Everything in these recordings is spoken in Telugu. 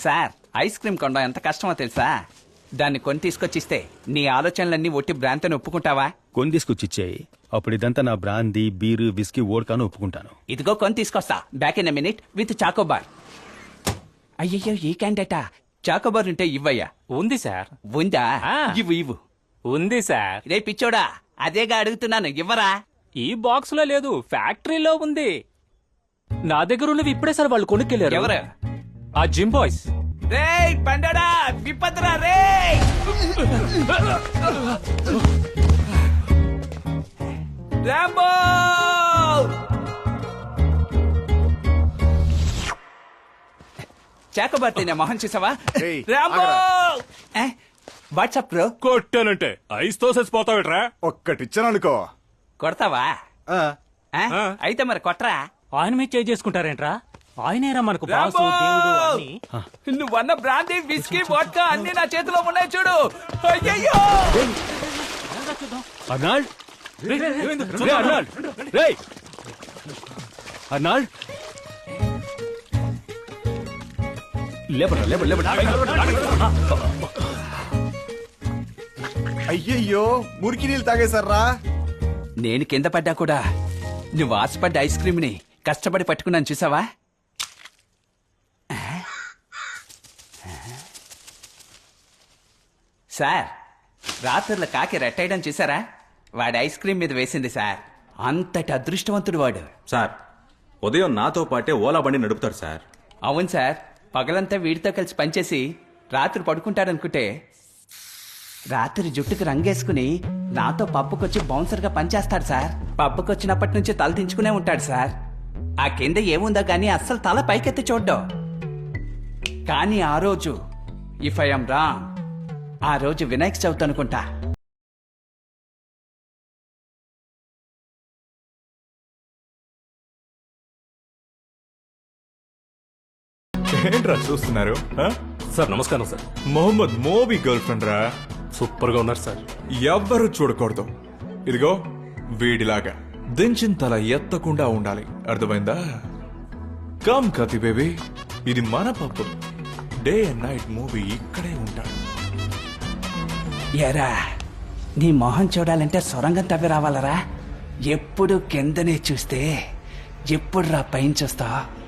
సార్ ఐస్ క్రీమ్ కొనడం ఎంత కష్టమో తెలుసా? దాన్ని కొని తీసుకొచ్చిస్తే నీ ఆలోచనలన్నీ ఒట్టి భ్రాంతిని ఒప్పుకుంటావా? కొని తీసుకొచ్చిచ్చేయి అప్పుడు ఇదంతా నా బ్రాందీ బీరు విస్కీ ఓడ్కాను ఒప్పుకుంటాను. ఇదిగో కొని తీసుకొస్తా. Back in minute with chocobar అయ్యయ్యో ఈ క్యాండేటా చాకోబార్ ఉంటే ఇవ్వయ్యా. ఉంది సార్. ఉందా. ఇవ్వు ఇవ్వు. ఉంది సార్. రే పిచ్చోడా అదేగా అడుగుతున్నాను ఇవ్వరా? ఈ బాక్స్లో లేదు ఫ్యాక్టరీలో ఉంది. నా దగ్గర ఉన్నవి ఇప్పుడే సార్ వాళ్ళు కొనుక్కెళ్ళారు. ఎవరు? ఆ జిమ్ బాయ్స్. రే పండడా విపత్రా రే రాంబో! మొహం చూసావా? ఏయ్, రాంబో! WhatsApp bro? కొట్టానంటే ఐస్తో చచ్చిపోతావిట్రా ఒక్కటిచ్చాను అనుకో కొడతావా? ఆ, ఆ? అయితే మరి కొట్రా. ఆయన మీద చేసుకుంటారేంట్రా? ఆయనేరా మనకు బాసు దేవుడు అన్ని. నువ్వన్న బ్రాందీ విస్కీ వోడ్కా అన్ని నా చేతిలో ఉన్నాయి చూడు. అయ్యయ్యో! అర్నాల్డ్! రే, అర్నాల్డ్! రేయ్ అర్నాల్డ్! లేపరా లేపరా లేపరా. అయ్యయ్యో మురికి నీళ్ళు తాగేశారా? నేను కింద పడ్డా కూడా. నువ్వు ఆశపడ్డ ఐస్ క్రీమ్ని కష్టపడి పట్టుకున్నాను చూసావా? సార్ రాత్రుల కాకి రెట్టేయడం చూసారా? వాడి ఐస్ క్రీమ్ మీద వేసింది సార్. అంతటి అదృష్టవంతుడు వాడు. సార్ ఉదయం నాతో పాటే ఓలా బండి నడుపుతాడు సార్. అవును సార్ పగలంతా వీడితో కలిసి పనిచేసి రాత్రి పడుకుంటాడనుకుంటే రాత్రి జుట్టుకు రంగేసుకుని నాతో పప్పుకొచ్చి బౌన్సర్గా పనిచేస్తాడు సార్. పప్పుకొచ్చినప్పటి నుంచి తల దించుకునే ఉంటాడు సార్. ఆ కింద ఏముందో గానీ అస్సలు తల పైకెత్తి చూడ్డం. కానీ ఆ రోజు ఇఫ్ ఐఎమ్ రాంగ్ ఆ రోజు వినాయక చవితి అనుకుంటా. ఏంట్రా చూస్తున్నారు? ఆ? సార్ నమస్కారం sir. Mohammed Mobi girl friend రా. సూపర్గా ఉన్నారు సార్. ఎవ్వరు చూడకూడదు. ఇదిగో వీడిలాగా. దించిన తల ఎత్తకుండా ఉండాలి. అర్థమైందా? Come cutie baby. ఇది మన పప్పు. డే అండ్ నైట్ మూవీ ఇక్కడే ఉంటాడు. ఎరా నీ మొహం చూడాలంటే సొరంగం తవ్వి రావాలరా? ఎప్పుడు కిందనే చూస్తే ఎప్పుడు రా పైన చూస్తావు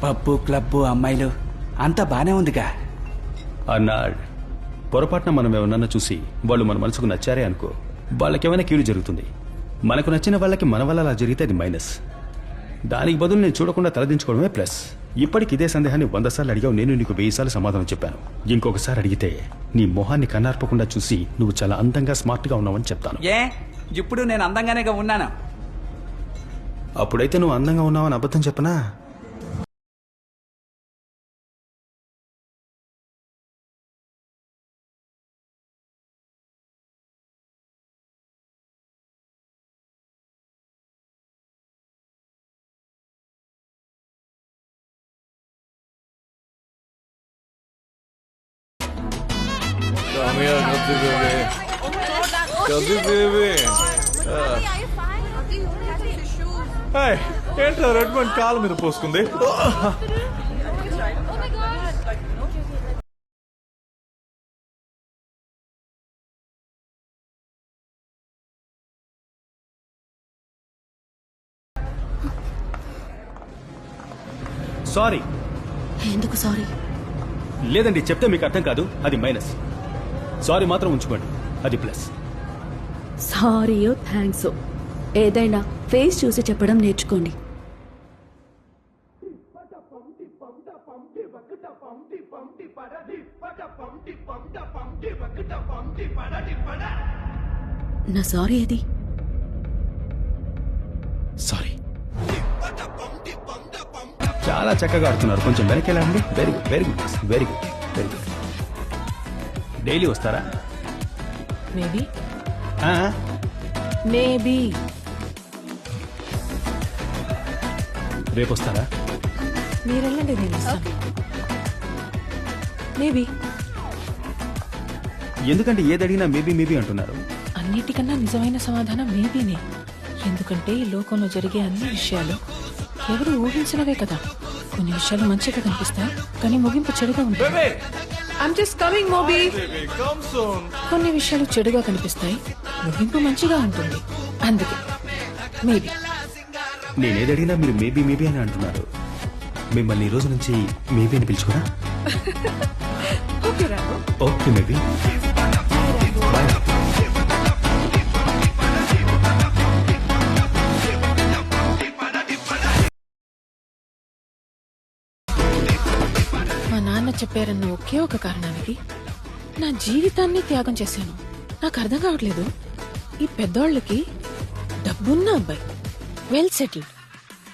పబ్బు క్లబ్బు అమ్మాయిలు అంతా బానే ఉందిగా. అన్నాడు. పొరపాటున మనం ఎవరన్నా చూసి వాళ్ళు మన మనసుకు నచ్చారే అనుకో వాళ్ళకేమైనా కీడు జరుగుతుంది. మనకు నచ్చిన వాళ్ళకి మన వల్ల అలా జరిగితే అది మైనస్. దానికి బదులు నేను చూడకుండా తలదించుకోవడమే ప్లస్. ఇప్పటికి ఇదే సందేహాన్ని వంద సార్లు అడిగావు నేను నీకు వెయ్యి సార్లు సమాధానం చెప్పాను. ఇంకొకసారి అడిగితే నీ మొహాన్ని కన్నార్పకుండా చూసి నువ్వు చాలా అందంగా స్మార్ట్గా ఉన్నావని చెప్తాను. ఏ? ఇప్పుడు నేను అందంగానేగా ఉన్నాను? అప్పుడైతే నువ్వు అందంగా ఉన్నావని అబద్ధం చెప్పనా? హాయ్ ఏంట్రా రెడ్ వన్ కాలు మీద పోసుకుంది? సారీ. ఎందుకు సారీ? లేదండి చెప్తే మీకు అర్థం కాదు. అది మైనస్. సారీ మాత్రం ఉంచుకోండి. అది ప్లస్. సారీయో థ్యాంక్స్. ఏదైనా ఫేస్ చూసి చెప్పడం నేర్చుకోండి. నా సారీ ఏది? సారీ. చాలా చక్కగా ఆడుతున్నారు. కొంచెం వెనక్కి వెళ్ళండి very good very good very good very good daily వస్తారా? మేబీ. ఆ? మేబీ. రేపు వస్తారా? మీరు వెళ్ళండి నేను వస్తాను. మేబీ. ఎందుకంటే ఏది అడిగినా మేబీ మేబీ అంటున్నారు. అన్నిటికన్నా నిజమైన సమాధానం మేబీనే. ఎందుకంటే ఈ లోకంలో జరిగే అన్ని విషయాలు ఎవరు ఊహించినవే కదా. కొన్ని విషయాలు మంచిగా కనిపిస్తాయి కానీ ముగింపు చెడుగా ఉంటుంది. Baby I'm just coming Mobi కొన్ని విషయాలు చెడుగా కనిపిస్తాయి. ముగింపు మంచిగా ఉంటుంది. అందుకే. మేబీ నేనేది అడిగినా మీరు మేబీ మేబీ అని అంటున్నారు. మిమ్మల్ని ఈ రోజు నుంచి మేబీ అని పిలుచుకోరా ఓకే మేబీ చెప్పారన్న ఒకే ఒక కారణానికి నా జీవితాన్ని త్యాగం చేశాను. నాకు అర్థం కావట్లేదు. ఈ పెద్దోళ్ళకి డబ్బున్న అబ్బాయి. వెల్ సెటిల్డ్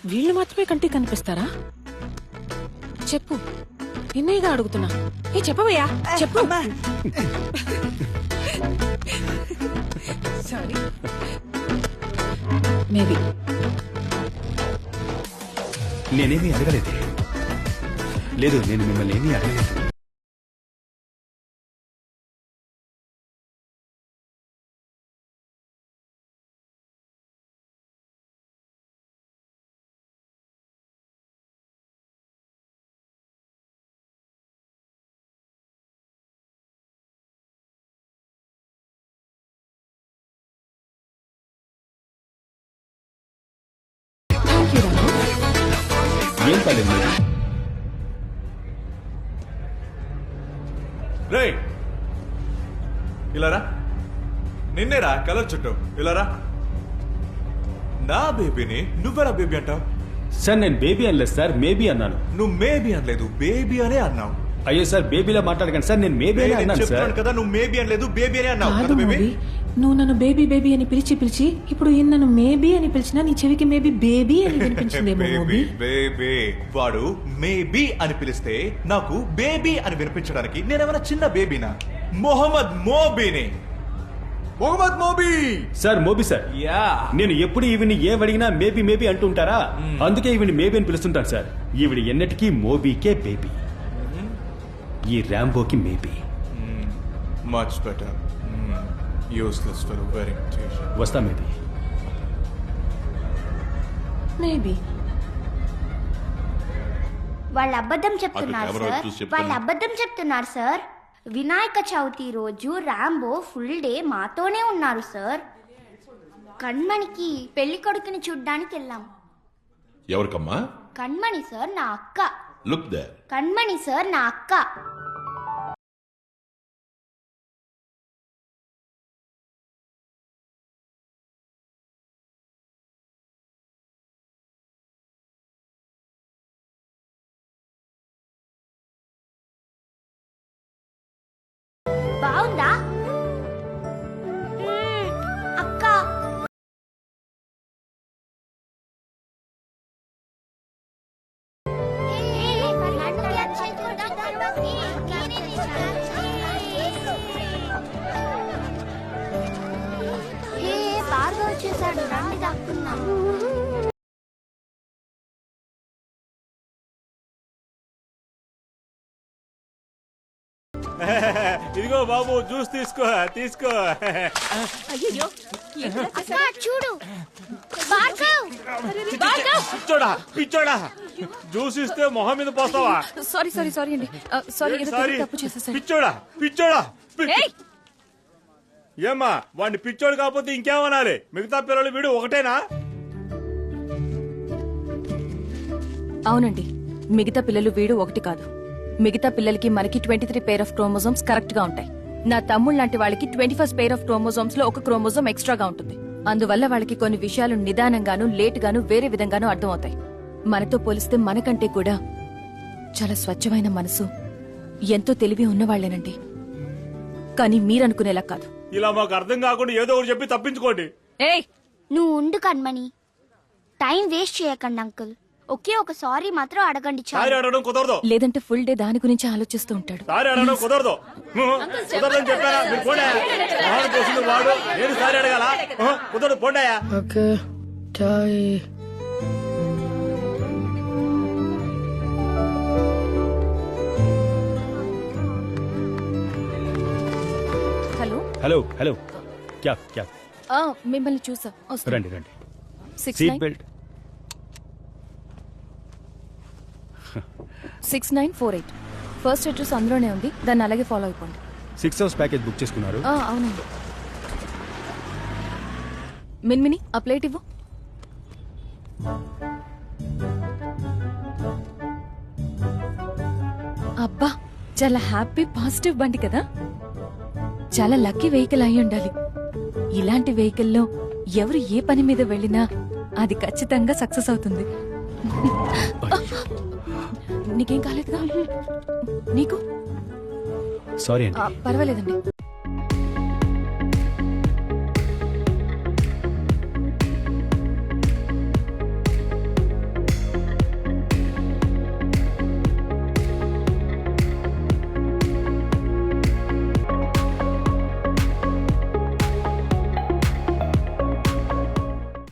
వీళ్ళు మాత్రమే కంటికి కనిపిస్తారా? చెప్పు. నిన్నయ్యగా అడుగుతున్నా. ఏ చెప్పవయ్యా. చెప్పు. సారీ మేబీ నేనేమీ అడగలేదు. లేదు నేను మిమ్మల్ని ఏమీ అడగలేదు. ఏం పర్లేదు. రే ఇలారా? నిన్నేరా కలర్ చుట్టూ. ఇలారా? నా బేబీని నువ్వెలా బేబీ అంటావు? సార్ నేను బేబీ అనలేదు సార్ మేబీ అన్నాను. నువ్వు మేబీ అనలేదు బేబీ అనే అన్నావు. అయ్యో సార్ బేబీలా మాట్లాడకండి సార్ నేను మేబీ అని నేను అన్నాను సార్. కదా నువ్వు మేబీ అనలేదు బేబీ అనే అన్నావు. కాదు బేబీ? మోబీ నువ్వు నన్ను బేబీ బేబీ అని పిలిచి పిలిచి ఇప్పుడు ఈయన నన్ను మేబీ అని పిలిచినా నీ చెవికి మేబీ బేబీ అని వినిపించిందేమో బేబీ మోబీ. బేబీ వాడు మేబీ అని పిలిస్తే నాకు బేబీ అని వినిపించడానికి నేనేమైనా చిన్న బేబీనా Mohammed మోబీని. Mohammed Mobi! Sir Mobi sir. Yeah. నేను ఎప్పుడు ఈవిని ఏం అడిగినా మేబీ మేబీ అంటుంటారా? అందుకే ఈవిని మేబీ అని పిలుస్తుంటాను సార్. ఈవిడ ఎన్నటికీ మోబీకే బేబీ ఈ ర్యాంబోకి maybe much better useless for very వస్తా మేబీ. మేబీ వాళ్ళు అబద్ధం చెప్తున్నారు కెమెరా సార్ చూసి. వాళ్ళు అబద్ధం చెప్తున్నారు సార్ వినాయక చవితి రోజు రాంబో ఫుల్ డే మాతోనే ఉన్నారు సార్ కణ్మణికి పెళ్ళి కొడుకుని చూడ్డానికి వెళ్ళాం. ఎవరికమ్మా? కణ్మణి సార్ నా అక్క. లుక్ దే కణ్మణి సార్ నా అక్క. బాగుందా? అక్క. హే బాగా వచ్చేసాడు రండి దాక్కున్నాం. ఇదిగో బాబు జ్యూస్ తీసుకో తీసుకో. అయ్యో అక్క చూడు. భార్గవ్ పిచ్చోడా పిచ్చోడా. జ్యూస్ ఇస్తే మొహం మీద పోస్తావా? సారీ సారీ సారీ అండి. Sorry sorry? తెలియక తప్పు చేసేసాను పిచ్చోడా పిచ్చోడా ఏమ్మా వాడిని పిచ్చోడు కాకపోతే ఇంకేమనాలి? మిగతా పిల్లలు వీడు ఒకటేనా? అవునండి. మిగతా పిల్లలు వీడు ఒకటి కాదు. మిగతా పిల్లలకి మనకి twenty three pair of chromosomes కరెక్ట్గా ఉంటాయి. నా తమ్ముడు లాంటి వాళ్ళకి ట్వంటీ ఫస్ట్ పేర్ ఆఫ్ క్రోమోజోమ్స్లో ఒక క్రోమోజోమ్ ఎక్స్ట్రాగా ఉంటుంది. అందువల్ల వాళ్ళకి కొన్ని విషయాలు నిదానంగాను లేట్ గాను వేరే విధంగాను అర్థమవుతాయి. మనతో పోలిస్తే మనకంటే కూడా చాలా స్వచ్ఛమైన మనసు ఎంతో తెలివి ఉన్నవాళ్ళేనండి కానీ మీరనుకునేలా కాదు. ఇలా మాకు అర్థం కాకుండా ఏదో ఒకటి చెప్పి తప్పించుకోండి. ఏయ్ నువ్వు ఉండు కண்మణి టైం వేస్ట్ చేయకండి అంకుల్. ఒకే ఒక సారీ మాత్రం అడగండి సారీ అడగడం కుదరదు. లేదంటే ఫుల్ డే దాని గురించి ఆలోచిస్తూ ఉంటాడు. సారీ అడగడం కుదరదు. కుదరదని చెప్పారా? మీరు పోండా మొహాన్ని పోసింది వాడు. నేను సారీ అడగాల? కుదరదు పోండాయా ఓకే. చాయ్ హలో? Hello hello. క్యా క్యా? ఆ, మిమ్మల్ని చూసా. వస్తా. రండి రండి. Six seat nine belt. Six nine four eight. First address అందులోనే ఉంది. దాన్ని అలాగే ఫాలో అయిపోండి. సిక్స్ అవర్స్ ప్యాకేజ్ బుక్ చేసుకున్నారు. ఆ, అవునండి. మిన్మిని ఆ ప్లేట్ ఇవ్వు. అబ్బా చాలా హ్యాపీ పాజిటివ్ బండి కదా. చాలా లక్కీ వెహికల్ అయి ఉండాలి. ఇలాంటి వెహికల్లో ఎవరు ఏ పని మీద వెళ్ళినా అది ఖచ్చితంగా సక్సెస్ అవుతుంది. నీకేం కాలేదుగా? నీకు? సారీ అండి. పర్వాలేదండి.